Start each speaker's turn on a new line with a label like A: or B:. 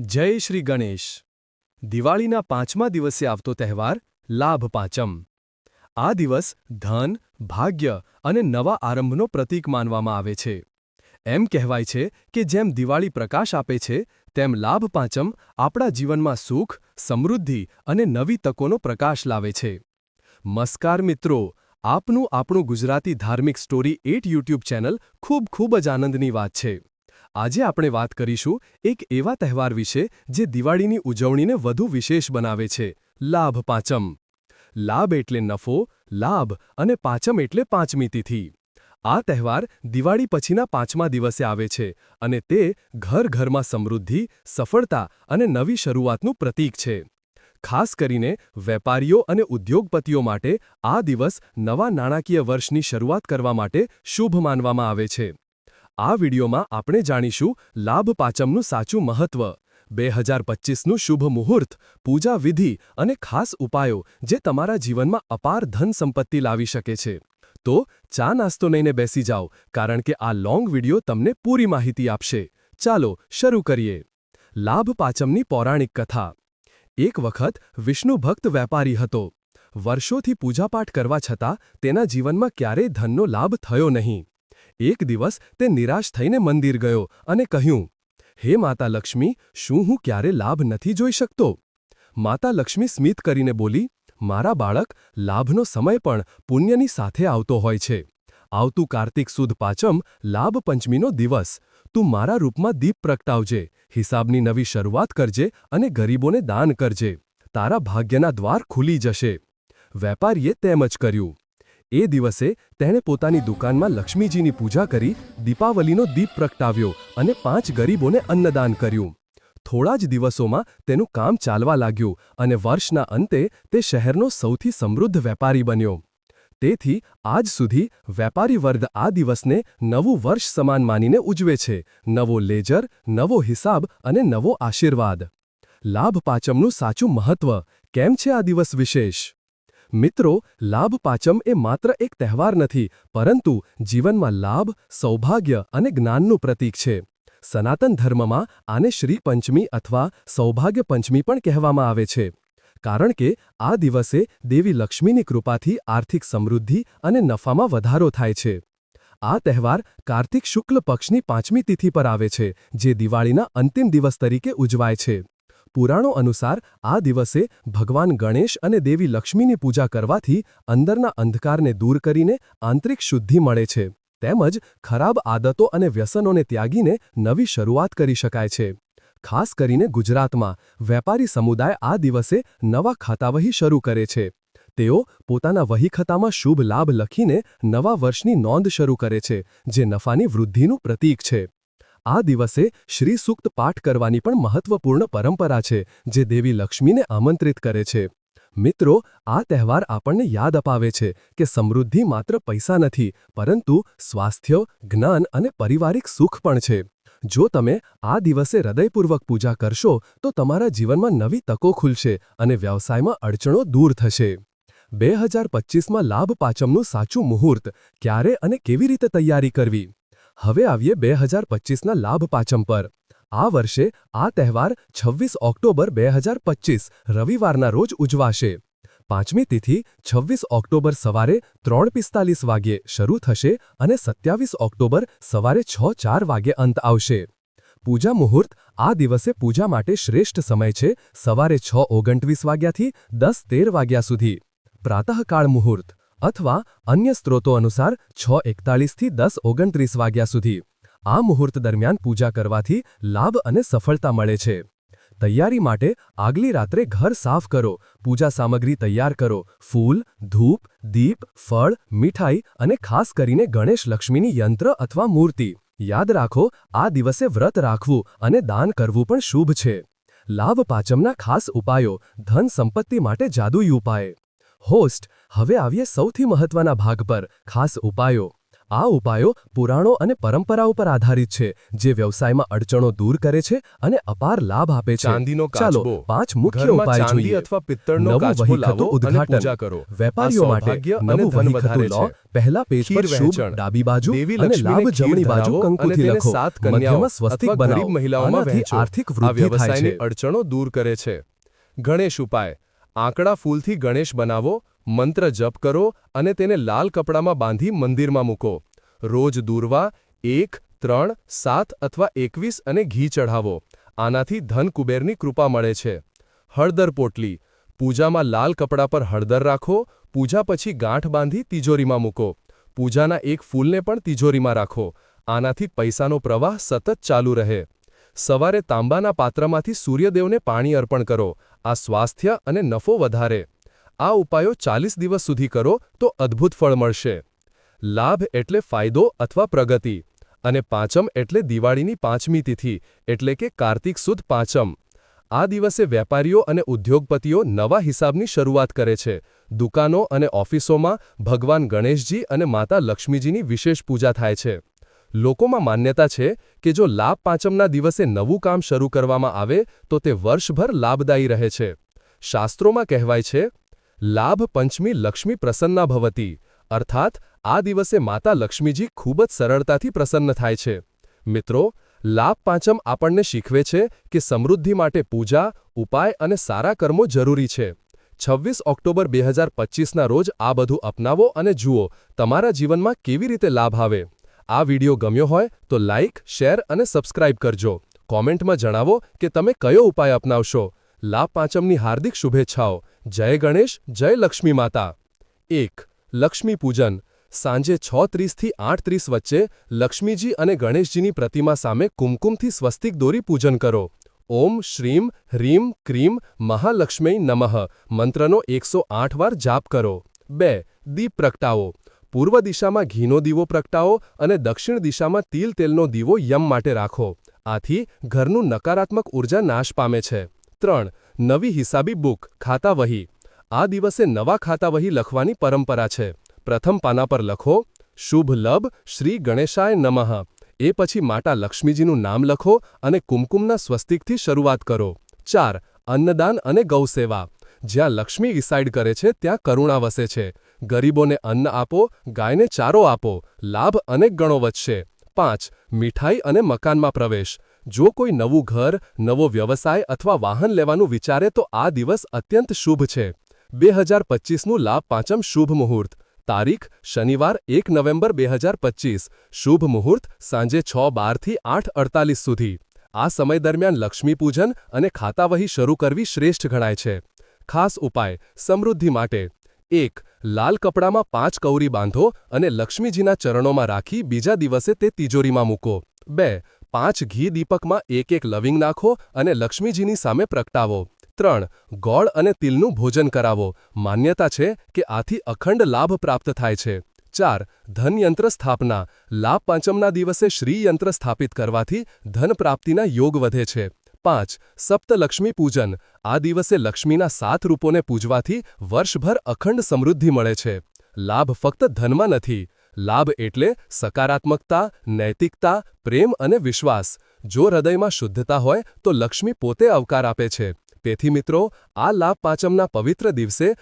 A: જય શ્રી ગણેશ. દિવાળીના પાંચમા દિવસે આવતો તહેવાર લાભ પાંચમ. આ દિવસ ધન, ભાગ્ય અને નવા આરંભનો પ્રતીક માનવામાં આવે છે. એમ કહેવાય છે કે જેમ દિવાળી પ્રકાશ આપે છે, તેમ લાભ પાંચમ આપણા જીવનમાં સુખ, સમૃદ્ધિ અને નવી તકોનો પ્રકાશ લાવે છે. મસ્કાર મિત્રો, આપનું આપણું ગુજરાતી ધાર્મિક સ્ટોરી એટ યુટ્યુબ ચેનલ ખૂબ ખૂબ જ આનંદની વાત છે. આજે આપણે વાત કરીશું એક એવા તહેવાર વિશે જે દિવાળીની ઉજવણીને વધુ વિશેષ બનાવે છે. લાભ પાંચમ. લાભ એટલે નફો, લાભ અને પાંચમ એટલે પાંચમી તિથિ. આ તહેવાર દિવાળી પછીના પાંચમા દિવસે આવે છે અને તે ઘર ઘરમાં સમૃદ્ધિ, સફળતા અને નવી શરૂઆતનું પ્રતીક છે. ખાસ કરીને વેપારીઓ અને ઉદ્યોગપતિઓ માટે આ દિવસ નવા નાણાકીય વર્ષની શરૂઆત કરવા માટે શુભ માનવામાં આવે છે. આ વિડીયોમાં આપણે જાણીશું લાભ પાચમનું સાચું મહત્વ, બે હજાર પચીસનું શુભ મુહૂર્ત, પૂજા વિધિ અને ખાસ ઉપાયો જે તમારા જીવનમાં અપાર ધન સંપત્તિ લાવી શકે છે. તો ચા નાસ્તો લઈને બેસી જાઓ, કારણ કે આ લોંગ વીડિયો તમને પૂરી માહિતી આપશે. ચાલો શરૂ કરીએ. લાભ પાચમની પૌરાણિક કથા. એક વખત વિષ્ણુ ભક્ત વેપારી હતો. વર્ષોથી પૂજાપાઠ કરવા છતાં તેના જીવનમાં ક્યારેય ધનનો લાભ થયો નહીં. એક દિવસ તે નિરાશ થઈને મંદિર ગયો અને કહ્યું, હે માતા લક્ષ્મી, શું હું ક્યારે લાભ નથી જોઈ શકતો? માતા લક્ષ્મી સ્મિત કરીને બોલી, મારા બાળક, લાભનો સમય પણ પુણ્યની સાથે આવતો હોય છે. આવતું કાર્તિક સુદ પાંચમ લાભ પંચમીનો દિવસ. તું મારા રૂપમાં દીપ પ્રગટાવજે, હિસાબની નવી શરૂઆત કરજે અને ગરીબોને દાન કરજે. તારા ભાગ્યના દ્વાર ખુલી જશે. વેપારીએ તેમ જ કર્યું એ દિવસે તેણે પોતાની દુકાનમાં લક્ષ્મીજીની પૂજા કરી, દીપાવલીનો દીપ પ્રગટાવ્યો અને પાંચ ગરીબોને અન્નદાન કર્યું. થોડા જ દિવસોમાં તેનું કામ ચાલવા લાગ્યું અને વર્ષના અંતે તે શહેરનો સૌથી સમૃદ્ધ વેપારી બન્યો. તેથી આજ સુધી વેપારી વર્ગ આ દિવસને નવું વર્ષ સમાન માનીને ઉજવે છે. નવો લેજર, નવો હિસાબ અને નવો આશીર્વાદ. લાભ પાચમનું સાચું મહત્વ. કેમ છે આ દિવસ વિશેષ? મિત્રો, લાભ પાચમ એ માત્ર એક તહેવાર નથી, પરંતુ જીવનમાં લાભ, સૌભાગ્ય અને જ્ઞાનનું પ્રતીક છે. સનાતન ધર્મમાં આને શ્રી પંચમી અથવા સૌભાગ્ય પંચમી પણ કહેવામાં આવે છે. કારણ કે આ દિવસે દેવી લક્ષ્મીની કૃપાથી આર્થિક સમૃદ્ધિ અને નફામાં વધારો થાય છે. આ તહેવાર કાર્તિક શુક્લ પક્ષની પાંચમી તિથિ પર આવે છે, જે દિવાળીના અંતિમ દિવસ તરીકે ઉજવાય છે. પુરાણો અનુસાર આ દિવસે ભગવાન ગણેશ અને દેવી લક્ષ્મીની પૂજા કરવાથી અંદરના અંધકારને દૂર કરીને આંતરિક શુદ્ધિ મળે છે. તેમજ ખરાબ આદતો અને વ્યસનોને ત્યાગીને નવી શરૂઆત કરી શકાય છે. ખાસ કરીને ગુજરાતમાં વેપારી સમુદાય આ દિવસે નવા ખાતાવહી શરૂ કરે છે. તેઓ પોતાના વહીખતામાં શુભ લાભ લખીને નવા વર્ષની નોંધ શરૂ કરે છે, જે નફાની વૃદ્ધિનું પ્રતીક છે. આ દિવસે શ્રી સૂક્ત પાઠ કરવાની પણ મહત્વપૂર્ણ પરંપરા છે, જે દેવી લક્ષ્મીને આમંત્રિત કરે છે. મિત્રો, આ તહેવાર આપણને યાદ અપાવે છે કે સમૃદ્ધિ માત્ર પૈસા નથી, પરંતુ સ્વાસ્થ્ય, જ્ઞાન અને પારિવારિક સુખ પણ છે. જો તમે આ દિવસે હૃદયપૂર્વક પૂજા કરશો, તો તમારા જીવનમાં નવી તકો ખુલશે અને વ્યવસાયમાં અડચણો દૂર થશે. બે હજાર પચીસમાં લાભ પાચમનું સાચું મુહૂર્ત ક્યારે અને કેવી રીતે તૈયારી કરવી? હવે આવીએ બે હજાર પચીસના લાભ પાચમ પર. આ વર્ષે આ તહેવાર છવ્વીસ ઓક્ટોબર બે હજાર પચીસ, રવિવારના રોજ ઉજવાશે. પાંચમી તિથિ, છવ્વીસ ઓક્ટોબર સવારે ત્રણ પિસ્તાલીસ વાગ્યે શરૂ થશે અને સત્યાવીસ ઓક્ટોબર સવારે છ ચાર વાગ્યે અંત આવશે. પૂજા મુહૂર્ત આ દિવસે પૂજા માટે શ્રેષ્ઠ સમય છે, સવારે છ ઓગણત્રીસ વાગ્યાથી દસ તેર વાગ્યા સુધી. પ્રાતઃકાળ મુહૂર્ત. અથવા અન્ય સ્ત્રોતો અનુસાર છ એકતાળીસથી દસ ઓગણત્રીસ વાગ્યા સુધી. આ મુહૂર્ત દરમિયાન પૂજા કરવાથી લાભ અને સફળતા મળે છે. તૈયારી માટે આગલી રાત્રે ઘર સાફ કરો. પૂજા સામગ્રી તૈયાર કરો. ફૂલ, ધૂપ, દીપ, ફળ, મીઠાઈ અને ખાસ કરીને ગણેશ લક્ષ્મીની યંત્ર અથવા મૂર્તિ. યાદ રાખો, આ દિવસે વ્રત રાખવું અને દાન કરવું પણ શુભ છે. લાભ પાચમના ખાસ ઉપાયો. ધન સંપત્તિ માટે જાદુઈ ઉપાય. હોસ્ટ હવે આવીએ સૌથી મહત્વના ભાગ પર ખાસ ઉપાયો.
B: આ ઉપાયો પુરાણો અને પરંપરાઓ પર આધારિત છે જે વ્યવસાયમાં અડચણો દૂર કરે છે અને અપાર લાભ આપે છે.
A: ચાંદીનો
B: ચાલો પાંચ મુખ્ય ઉપાય જોઈએ.
A: અથવા પિત્તળનો
B: નવું વહીખતું ઉદ્ઘાટન.
A: કરો.
B: વેપારીઓ માટે નવું વહીખતું લો. પહેલા પેજ પર શુભ ડાબી બાજુ અને લાભ જમણી બાજુ કંકુથી લખો. મધ્યમાં સ્વસ્તિક બનાવો.
A: મહિલાઓમાં
B: આર્થિક વૃદ્ધિ થાય છે.
A: અડચણો દૂર કરે છે. ગણેશ ઉપાય. આંકડા ફૂલથી ગણેશ બનાવો, મંત્ર જપ કરો અને તેને લાલ કપડામાં બાંધી મંદિરમાં મૂકો. રોજ દૂરવા એક, ત્રણ, સાત અથવા એકવીસ અને ઘી ચઢાવો. આનાથી ધન કુબેરની કૃપા મળે છે. હળદર પોટલી. પૂજામાં લાલ કપડા પર હળદર રાખો. પૂજા પછી ગાંઠ બાંધી તિજોરીમાં મૂકો. પૂજાના એક ફૂલને પણ તિજોરીમાં રાખો. આનાથી પૈસાનો પ્રવાહ સતત ચાલુ રહે. સવારે તાંબાના પાત્રમાંથી સૂર્યદેવને પાણી અર્પણ કરો, આ સ્વાસ્થ્ય અને નફો વધારે. આ ઉપાયો ચાલીસ દિવસ સુધી કરો તો અદ્ભુત ફળ મળશે. લાભ એટલે ફાયદો અથવા પ્રગતિ. અને પાંચમ એટલે દિવાળીની પાંચમી તિથિ, એટલે કે કાર્તિક સુદ પાંચમ. આ દિવસે વેપારીઓ અને ઉદ્યોગપતિઓ નવા હિસાબની શરૂઆત કરે છે. દુકાનો અને ઓફિસોમાં ભગવાન ગણેશજી અને માતા લક્ષ્મીજીની વિશેષ પૂજા થાય છે. લોકોમાં માન્યતા છે કે જો લાભ પાંચમના દિવસે નવું કામ શરૂ કરવામાં આવે, તો તે વર્ષભર લાભદાયી રહે છે. શાસ્ત્રોમાં કહેવાય છે, લાભ પંચમી લક્ષ્મી પ્રસન્ના ભવતી અર્થાત, આ દિવસે માતા લક્ષ્મીજી ખૂબ જ સરળતાથી પ્રસન્ન થાય છે. મિત્રો, લાભ પાંચમ આપણને શીખવે છે કે સમૃદ્ધિ માટે પૂજા, ઉપાય અને સારા કર્મો જરૂરી છે. છવ્વીસ ઓક્ટોબર બે હજાર રોજ આ બધું અપનાવો અને જુઓ, તમારા જીવનમાં કેવી રીતે લાભ આવે. આ વિડિયો ગમ્યો હોય તો લાઇક શેર અને સબસ્ક્રાઇબ કરજો. કોમેન્ટમાં જણાવો કે તમે કયો ઉપાય અપનાવશો. લાભ પાંચમની હાર્દિક શુભેચ્છાઓ. જય ગણેશ, જય લક્ષ્મી માતા. એક, લક્ષ્મી પૂજન. સાંજે છ ત્રીસથી આઠ ત્રીસ વચ્ચે લક્ષ્મીજી અને ગણેશજીની પ્રતિમા સામે કુમકુમથી સ્વસ્તિક દોરી પૂજન કરો. ઓમ શ્રીમ, હ્રીમ, ક્રીમ, મહાલક્ષ્મી નમઃ. મંત્રનો એકસો આઠ વાર જાપ કરો. બે, દીપ પ્રગટાવો. પૂર્વ દિશામાં ઘીનો દીવો પ્રગટાવો અને દક્ષિણ દિશામાં તિલ તેલનો દીવો યમ માટે રાખો. આથી ઘરનું નકારાત્મક ઊર્જા નાશ પામે છે. ત્રણ, નવી હિસાબી બુક, ખાતા વહી. આ દિવસે નવા ખાતા વહી લખવાની પરંપરા છે. પ્રથમ પાના પર લખો, શુભ લભ શ્રી ગણેશાય નમઃ. એ પછી માતા લક્ષ્મીજીનું નામ લખો અને કુમકુમના સ્વસ્તિકથી શરૂઆત કરો. ચાર, અન્નદાન અને ગૌસેવા. જ્યાં લક્ષ્મી ઇસાઇડ કરે છે, ત્યાં કરુણા વસે છે. ગરીબોને અન્ન આપો, ગાયને ચારો આપો, લાભ અનેક ગણો વધશે. પાંચ, મીઠાઈ અને મકાનમાં પ્રવેશ. જો કોઈ નવું ઘર, નવો વ્યવસાય અથવા વાહન લેવાનું વિચારે તો આ દિવસ અત્યંત શુભ છે. બે હજાર પચીસનું લાભ પાંચમ શુભ મુહૂર્ત. તારીખ, શનિવાર એક નવેમ્બર બે હજાર પચીસ. શુભ મુહૂર્ત સાંજે છ બારથી આઠ અડતાલીસ સુધી. આ સમય દરમિયાન લક્ષ્મીપૂજન અને ખાતાવહી શરૂ કરવી શ્રેષ્ઠ ગણાય છે. ખાસ ઉપાય, સમૃદ્ધિ માટે. એક, લાલ કપડામાં પાંચ કૌરી બાંધો અને લક્ષ્મીજીના ચરણોમાં રાખી બીજા દિવસે તે તિજોરીમાં મૂકો. બે, પાંચ ઘી દીપકમાં એક એક લવિંગ નાખો અને લક્ષ્મીજીની સામે પ્રગટાવો. ત્રણ, ગોળ અને તિલનું ભોજન કરાવો. માન્યતા છે કે આથી અખંડ લાભ પ્રાપ્ત થાય છે. ચાર, ધનયંત્ર સ્થાપના. લાભ પાંચમના દિવસે શ્રીયંત્ર સ્થાપિત કરવાથી ધન પ્રાપ્તિના યોગ વધે છે. પાંચ, સપ્તલક્ષ્મી પૂજન. આ દિવસે લક્ષ્મીના સાત રૂપોને પૂજવાથી વર્ષભર અખંડ સમૃદ્ધિ મળે છે. લાભ ફક્ત ધનમાં નથી. લાભ એટલે સકારાત્મકતા, નૈતિકતા, પ્રેમ અને વિશ્વાસ. જો હૃદયમાં શુદ્ધતા હોય, તો લક્ષ્મી પોતે અવકાર આપે છે. તેથી મિત્રો, આ લાભ પાંચમના પવિત્ર દિવસે